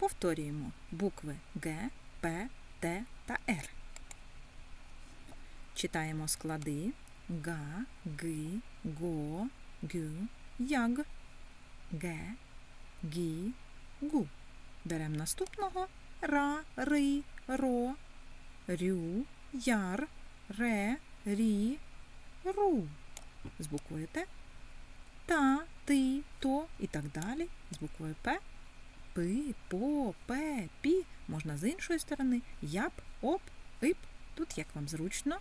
Повторюємо букви Г, П, Т та Р. Читаємо склади га, ги, го, гю, яг, ге, гі, гу. Беремо наступного ра, ри, ро, рю, яр, ре, рі, ру. З буквою Т. Та, ти, то і так далі. З буквою П. Пи, по, пе, пі. Можна з іншої сторони. Яп, оп, ип. Тут як вам зручно.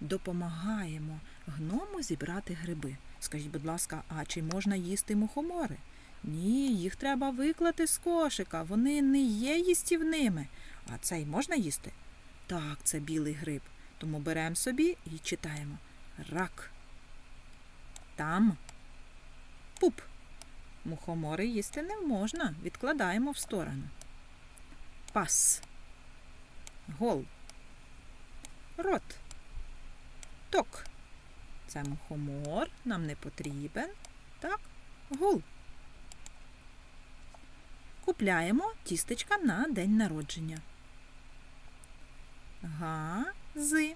Допомагаємо гному зібрати гриби. Скажіть, будь ласка, а чи можна їсти мухомори? Ні, їх треба виклати з кошика. Вони не є їстівними. А цей можна їсти? Так, це білий гриб. Тому беремо собі і читаємо рак. Там пуп. Мухомори їсти не можна. Відкладаємо в сторону. Пас. Гол. Рот. Ток. Це мухомор, нам не потрібен. Так, гул. Купляємо тістечка на день народження. Гази.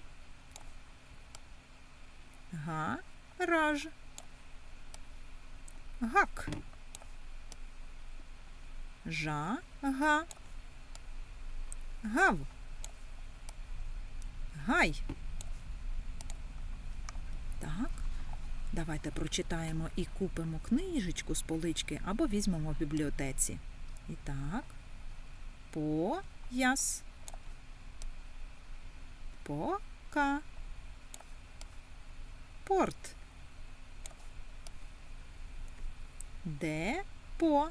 Гараж. Гак. Жага. Гав. Гай. Так. Давайте прочитаємо і купимо книжечку з полички або візьмемо в бібліотеці. І так. Пояс. Пока. Порт. Депо.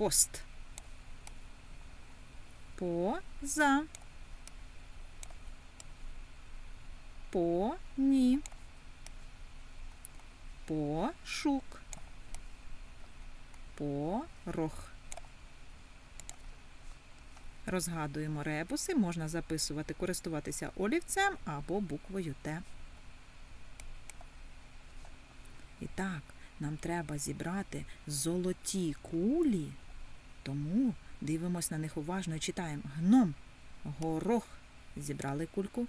Пост. Поза. Поні. Пошук. Порох. Розгадуємо ребуси, можна записувати, користуватися олівцем або буквою Т. І так, нам треба зібрати золоті кулі, тому дивимось на них уважно і читаємо. Гном, горох. Зібрали кульку,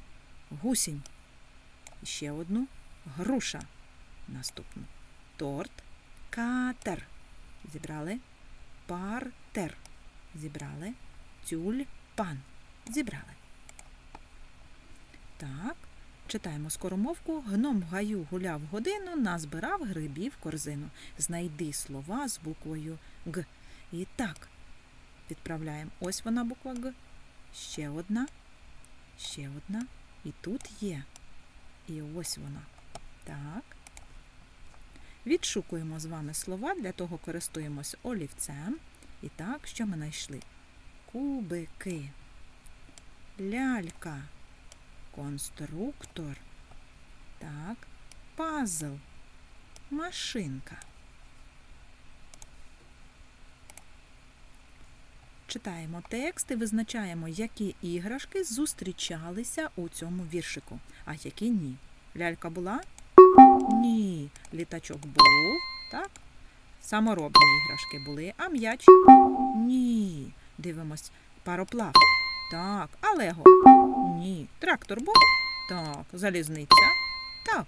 гусінь. Ще одну груша. Наступну. Торт, катер. Зібрали партер. Зібрали тюльпан. Зібрали. Так. Читаємо скоромовку. Гном гаю гуляв годину, назбирав грибів корзину. Знайди слова з буквою Г. І так, відправляємо. Ось вона буква Г. Ще одна. Ще одна. І тут є. І ось вона. Так. Відшукуємо з вами слова, для того користуємось олівцем. І так, що ми знайшли? Кубики, лялька, конструктор. Так, пазл, машинка. Читаємо текст і визначаємо, які іграшки зустрічалися у цьому віршику, а які ні. Лялька була? Ні. Літачок був, так? Саморобні іграшки були, а м'яч? Ні. Дивимось. Пароплав. Так. А Лего? Ні. Трактор був? Так. Залізниця? Так.